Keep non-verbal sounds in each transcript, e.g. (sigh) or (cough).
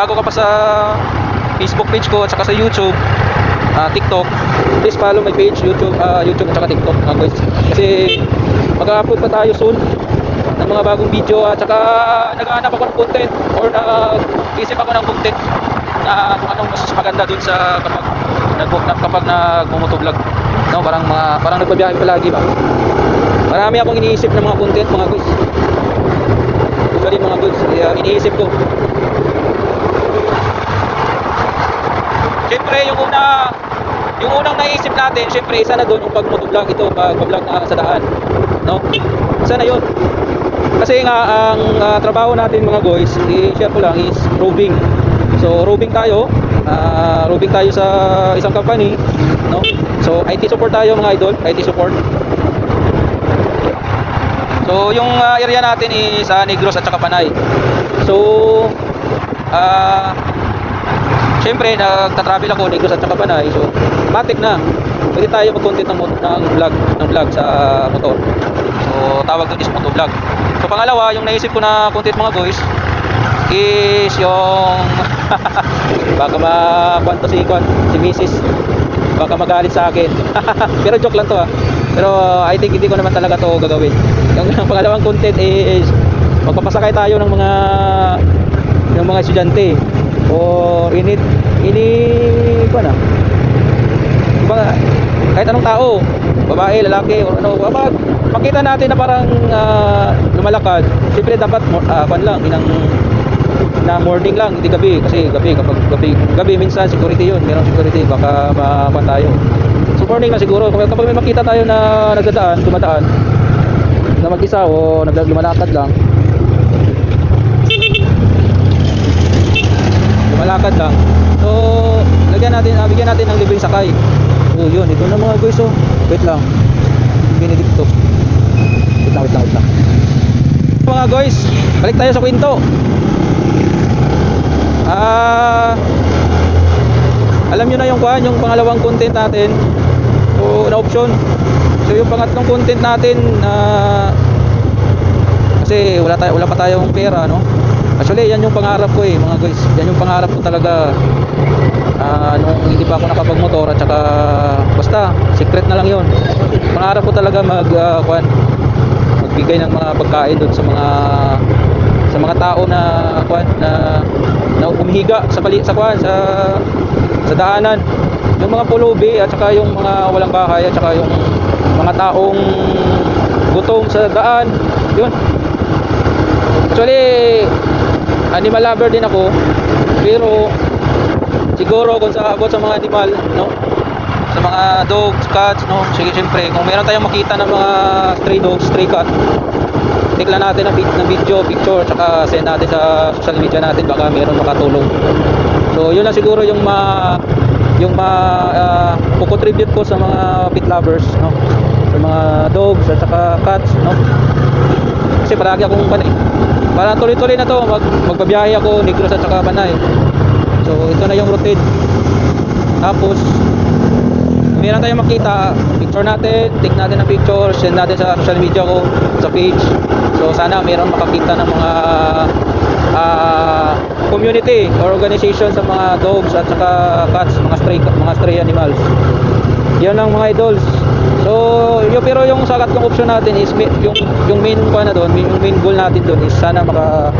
bago ka pa sa Facebook page ko at saka sa YouTube, ah, TikTok, please follow my page, YouTube, ah, YouTube at saka TikTok mga guys. Kasi mag-upload pa tayo soon ng mga bagong video at saka naghahanap ako ng content or nag-isip ako ng content na kung anong mas maganda dun sa kapag nag kapag nagmumotovlog. No, parang mga parang nagbabiyahe palagi ba. Marami akong iniisip ng mga content mga guys. Usually mga goods, kaya iniisip ko. Siyempre, yung una, yung unang naisip natin, siyempre, isa na doon yung pag-motovlog ito, pag-vlog na sa daan. No? Isa na yun. Kasi nga, ang ah, trabaho natin mga guys, i-share ko lang, is roving. So, roving tayo. ah, roving tayo sa isang company. No? So, IT support tayo mga idol. IT support. So, yung ah, area natin is sa Negros at saka Panay. So, ah, Siyempre, nagta-travel ako Negros at saka Panay. So, matik na. Pwede tayo mag-content ng, ng vlog, ng vlog sa motor. So, tawag doon is motovlog. So, pangalawa, yung naisip ko na content mga boys is yung (laughs) baka makwanto si Kwan, si Mrs. Baka magalit sa akin. (laughs) Pero joke lang to ah. Pero I think hindi ko naman talaga to gagawin. Yung, yung (laughs) pangalawang content is magpapasakay tayo ng mga ng mga estudyante o init ini ko na Diba, kahit anong tao babae, lalaki o ano kapag makita natin na parang ah, lumalakad. Siyempre dapat mo- ah, kwan lang inang na morning lang hindi gabi. Kasi gabi kapag gabi gabi minsan security yun merong security baka makuha tayo. So morning na siguro. Kapag, may makita tayo na nagdadaan dumadaan na mag-isa o naglag lumalakad lang lumalakad lang. So lagyan natin ah, bigyan natin ng libreng sakay. Oh yun ito na mga guys oh. Wait lang. Benedicto wait lang wait lang wait lang. Mga guys balik tayo sa kwento ah alam nyo na yung kuhan yung pangalawang content natin. O na option. So yung pangatlong content natin na kasi wala tayo wala pa tayong pera no actually yan yung pangarap ko eh mga guys. Yan yung pangarap ko talaga. Ah nung hindi pa ako nakapagmotor at saka basta secret na lang yun. Pangarap ko talaga mag uh, kuhan, magbigay ng mga pagkain doon sa mga sa mga tao na kuhan, na na umihiga sa pali sa kuhan, sa sa daanan. Yung mga pulubi at saka yung mga walang bahay at saka yung mga taong gutom sa daan. Yun. Actually animal lover din ako. Pero siguro kung sa abot sa mga animal no? Sa mga dogs, cats no? Sige syempre kung meron tayong makita ng mga stray dogs, stray cat take lang natin ng, ng video, picture tsaka send natin sa social media natin. Baka meron makatulong. So yun lang siguro yung ma yung ma uh, contribute ko sa mga pet lovers no? Sa mga dogs at saka cats no kasi palagi akong panay para tuloy-tuloy na to. Mag, magbabiyahe ako Negros at saka Panay so ito na yung routine. Tapos meron tayong makita. Picture natin take natin ng picture send natin sa social media ko sa page. So sana meron makakita ng mga ah, community or organization sa mga dogs at saka cats mga stray mga stray animals. Yan lang mga idols so yung pero yung sagat ng option natin is yung yung main pa na doon yung main goal natin doon is sana maka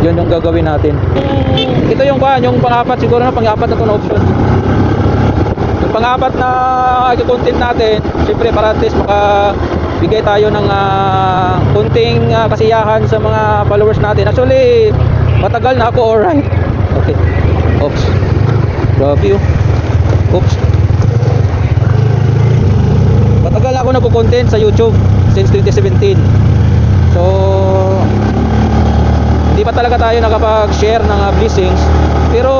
yun yung gagawin natin. Ito yung pa yung pang-apat siguro na pang-apat na to na option. Yung pang-apat na content natin syempre para at least maka bigay tayo ng ah, kunting ah, kasiyahan sa mga followers natin. Actually matagal na ako alright. Okay. Oops. Grabe yun oops matagal na ako nagko-content sa YouTube since 2017 so hindi pa talaga tayo nakapag-share ng ah, blessings. Pero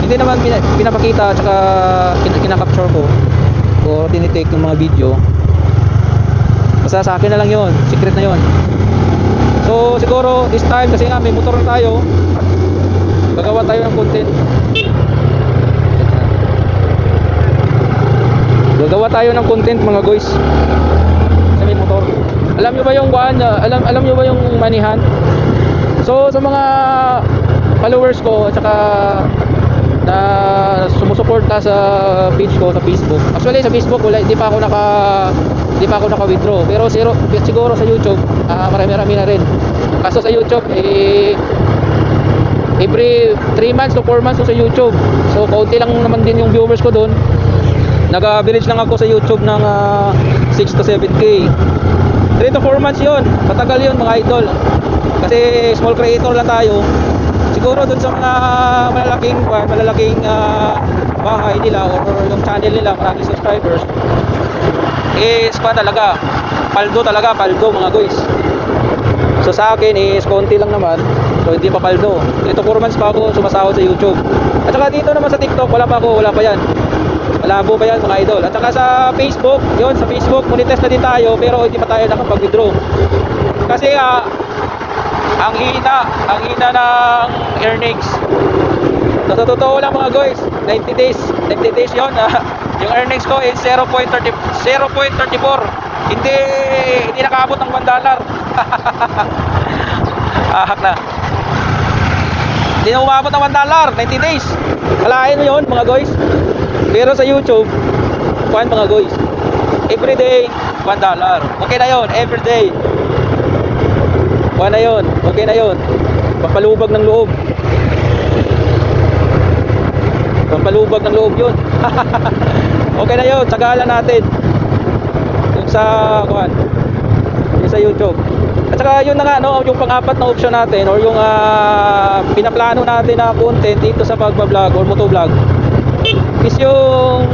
hindi naman pina- pinapakita at saka kin- kinakapture ko o tinitake ng mga video. Basta sa akin na lang yon secret na yon so siguro this time kasi nga may motor na tayo gagawa tayo ng content gagawa tayo ng content mga guys sa may motor alam nyo ba yung kuan alam alam nyo ba yung manihan so sa mga followers ko at saka na sumusuporta sa page ko sa Facebook. Actually sa Facebook wala hindi pa ako naka hindi pa ako naka-withdraw. Pero zero, siguro sa YouTube ah, marami-rami na rin. Kaso sa YouTube eh every 3 months to 4 months ko sa YouTube. So kaunti lang naman din yung viewers ko doon. Nag-average lang ako sa YouTube ng ah, 6 to 7k. 3 to 4 months yun. Matagal yun mga idol. Kasi small creator lang tayo. Siguro doon sa mga malalaking malalaking ah, bahay nila or yung channel nila, maraming subscribers. Is pa talaga. Paldo talaga, paldo mga guys. So sa akin is konti lang naman. So hindi pa paldo. Ito 4 months pa ako sumasahod sa YouTube. At saka dito naman sa TikTok, wala pa ako, wala pa yan. Malabo pa yan mga idol. At saka sa Facebook, yun sa Facebook, monetize na din tayo pero hindi pa tayo nakapag-withdraw. Kasi ah, ang hina, ang hina ng earnings. So, totoo lang mga guys, 90 days, 90 days yun. ah. yung earnings ko is 0.30 0.34. Hindi hindi nakaabot ng 1 dollar. (laughs) Ahak na. Hindi na umabot ng 1 dollar, 90 days. Kalahin mo yun mga guys. Pero sa YouTube, kuhan mga guys. Every day, 1 dollar. Okay na yun, every day. Kuha na yun. Okay na yun. Pampalubag ng loob. Pampalubag ng loob yun. (laughs) okay na yun. Tsagalan natin. Yung sa, kuhan. Yung sa YouTube. At saka yun na nga, no, yung pang-apat na option natin or yung ah, pinaplano natin na content dito sa pagbablog or motovlog is yung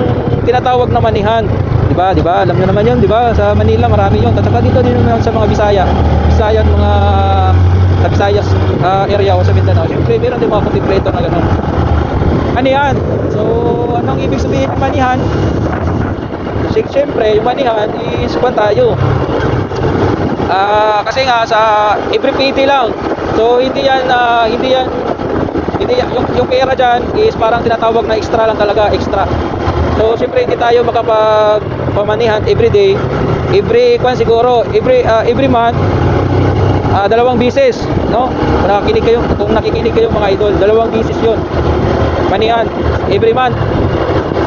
tinatawag na manihan. 'Di ba? 'Di ba? Alam niyo naman 'yun, 'di ba? Sa Manila marami 'yun. At saka dito din naman sa mga Bisaya. Bisaya mga sa Visayas ah, area o sa Mindanao. Siyempre, meron din mga creator na ganun. Manihan. So, anong ibig sabihin ng manihan? Si- Siyempre, yung manihan is kwan tayo. Ah, kasi nga sa every PT lang. So, hindi yan ah, hindi yan hindi yung, yung pera dyan is parang tinatawag na extra lang talaga extra. So syempre hindi tayo makapag pamanihan every day every kwan siguro every ah, every month ah, dalawang bisis no? Kung nakikinig kayo kung nakikinig kayo mga idol dalawang bisis yon manihan every month.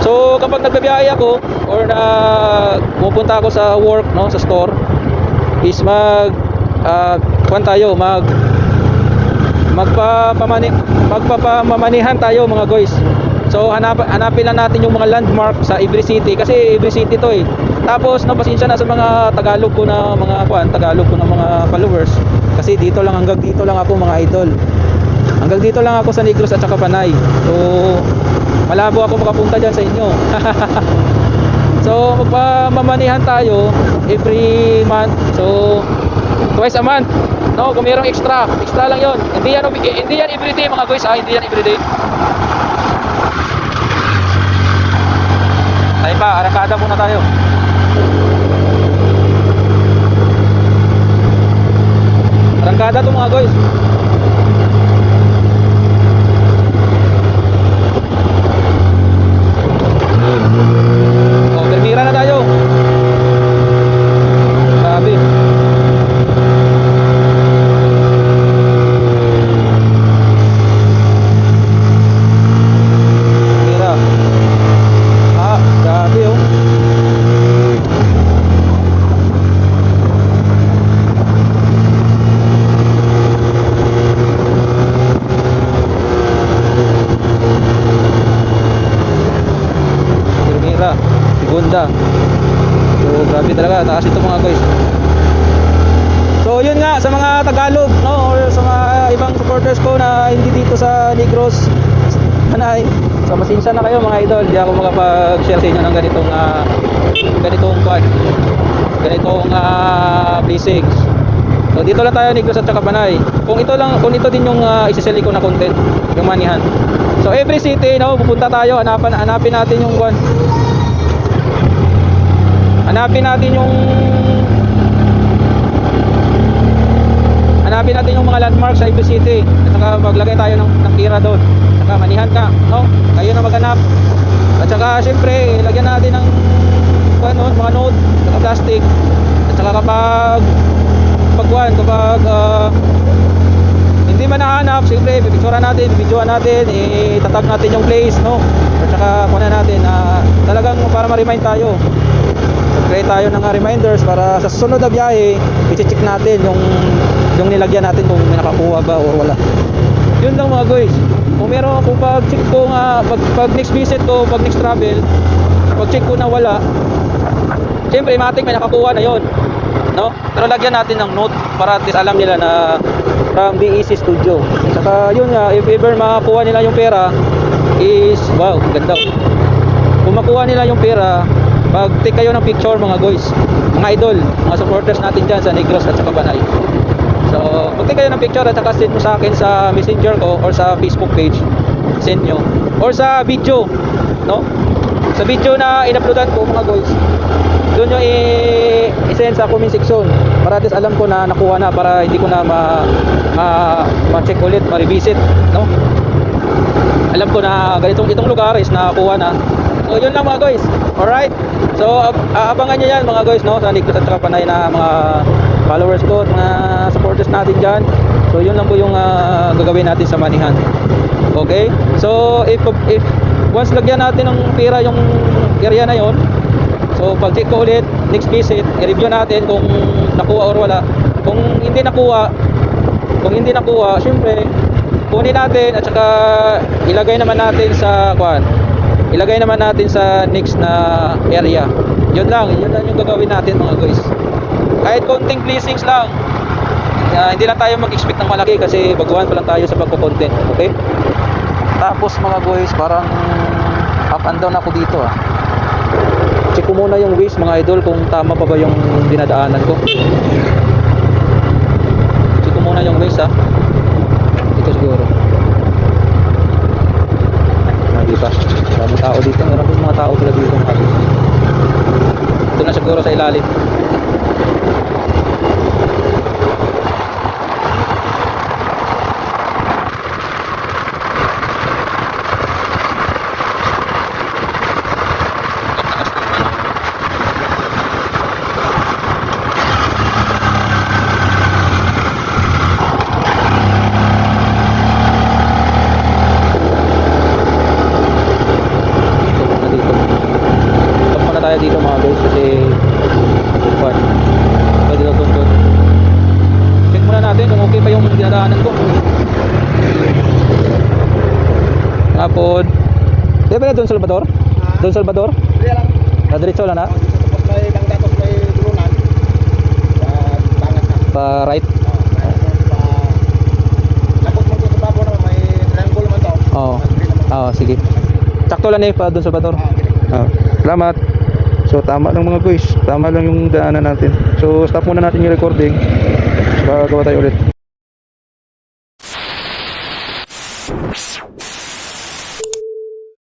So kapag nagbabiyahe ako or na pupunta ako sa work no sa store is mag ah, kwan tayo mag magpapamani magpapamanihan tayo mga guys. So hanap hanapin lang natin yung mga landmark sa every city kasi every city to eh. Tapos no pasensya na sa mga Tagalog ko na mga kuan, Tagalog ko na mga followers kasi dito lang hanggang dito lang ako mga idol. Hanggang dito lang ako sa Negros at saka Panay. So malabo ako makapunta diyan sa inyo. (laughs) so magpamamanihan tayo every month. So twice a month. No, kung mayroong extra, extra lang 'yon. Hindi yan hindi yan everyday mga guys, ah, hindi yan everyday. Tayo pa, arakada muna tayo. Arangkada to mga guys. Oh, Bermira na tayo. Grabe. Mira. Ah, grabe oh. Mira. Segunda. So, grabe talaga. Taas ito mga guys. So, yun nga sa mga Tagalog, no, or sa mga ibang supporters ko na hindi dito sa Negros, Hanay. So, pasensya na kayo mga idol. Hindi ako makapag-share sa inyo ng ganitong uh, ganitong kwan. Ganitong uh, basics. So, dito lang tayo Negros at saka Panay. Kung ito lang, kung ito din yung uh, isiseli ko na content, yung manihan. So, every city, no, pupunta tayo, hanapan, hanapin natin yung kwan. Hanapin natin yung hanapin natin yung mga landmark sa Ibu City at saka maglagay tayo ng, ng tira doon at saka manihan ka no? kayo na maghanap at saka syempre lagyan natin ng ano, mga node saka plastic at saka kapag pagkuhan kapag ah, hindi man nahanap, siyempre, pipicturean natin, bibidyoan natin, itatag natin yung place, no? At saka, kuna natin, na talagang para ma-remind tayo. Mag-create tayo ng reminders para sa susunod na biyahe, i-check natin yung, yung nilagyan natin kung may nakakuha ba or wala. Yun lang mga guys. Kung meron, kung pag check ko nga, pag, pag next visit ko, pag next travel, pag check ko na wala, siyempre, matik may nakakuha na yon no? Pero lagyan natin ng note para at alam nila na from BEC Studio. Saka yun nga, if ever makakuha nila yung pera is, wow, ganda. Kung makuha nila yung pera, pag take kayo ng picture mga guys, mga idol, mga supporters natin dyan sa Negros at sa Kabanay. So, pag take kayo ng picture at saka send mo sa akin sa messenger ko or sa Facebook page, send nyo. Or sa video, no? Sa video na in-uploadan ko mga guys, doon nyo i-send sa comment section para at alam ko na nakuha na para hindi ko na ma, ma, ma-check ulit, ma-revisit, no? Alam ko na ganitong itong lugar is nakakuha na. So yun lang mga guys. Alright? So ab- aabangan nyo yan mga guys, no? Sa Negros at saka Panay na mga followers ko at mga supporters natin dyan. So yun lang po yung ah, gagawin natin sa manihan. Okay? So if if once lagyan natin ng pera yung area na yon, So pag check ko ulit, next visit, i-review natin kung nakuha or wala. Kung hindi nakuha, kung hindi nakuha, syempre, kunin natin at saka ilagay naman natin sa kuan. Ilagay naman natin sa next na area. Yun lang, yun lang yung gagawin natin mga guys. Kahit konting blessings lang. Ah, hindi lang tayo mag-expect ng malaki kasi baguhan pa lang tayo sa pagko-content, okay? Tapos mga guys, parang up and down ako dito ah check ko muna yung ways mga idol kung tama pa ba yung dinadaanan ko check ko muna yung ways ha dito siguro ah, di ba maraming tao dito. Din mga tao pala dito. Ito na siguro sa ilalim Stop muna dito. Stop muna tayo dito mga guys kasi what? Pwede daw doon doon. Check muna natin kung okay pa yung dinadaanan ko. Hapon. Di ba na Don Salvador? Don Salvador? Kaya lang, diretso lang na? tapos may bangda, tapos may tulunan. Sa bangat na. Pa right? Ah, sa daw. Oo. Naman. Oo, sige. Sakto lang eh pa Don Salvador. Ah, okay. Ah, salamat. So tama lang mga guys, tama lang yung daanan natin. So stop muna natin yung recording. Gagawa tayo ulit.